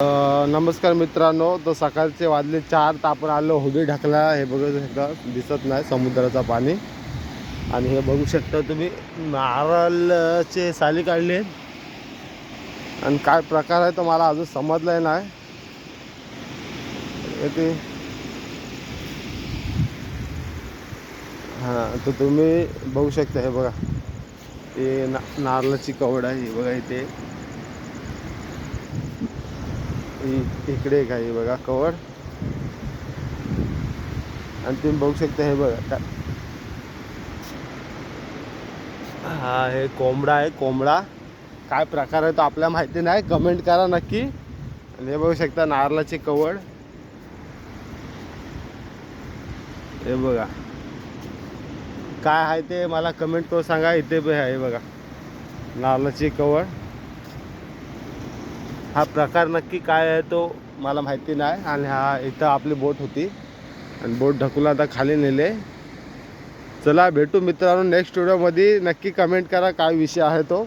नमस्कार मित्रांनो तर सकाळचे वाजले चार तर आपण आलो होडी ढकला. हे बघू शकता दिसत नाही समुद्राचा पाणी. आणि हे बघू शकता तुम्ही नारळचे साली काढले. आणि काय प्रकार आहे तो मला अजून समजलाय नाही. ते. हां तर तुम्ही बघू शकता हे बघा. ते ना नारळाची कवड आहे हे बघा इथे. इकडे एक आहे बघा कवर. आणि तुम्ही बघू शकता हे बघा हा हे कोंबडा आहे कोंबडा. काय प्रकार आहे तो आपल्याला माहिती नाही कमेंट करा नक्की. आणि हे बघू शकता नारळाची कवड हे बघा. काय आहे ते मला कमेंट करून सांगा इथे पण आहे बघा. नारळाची कवड हा प्रकार नक्की काय आहे तो मला माहिती नाही. आणि हा इथं आपली बोट होती. आणि बोट ढकलून आता खाली नेले. चला भेटू मित्रांनो नेक्स्ट व्हिडिओमध्ये नक्की कमेंट करा काय विषय आहे तो.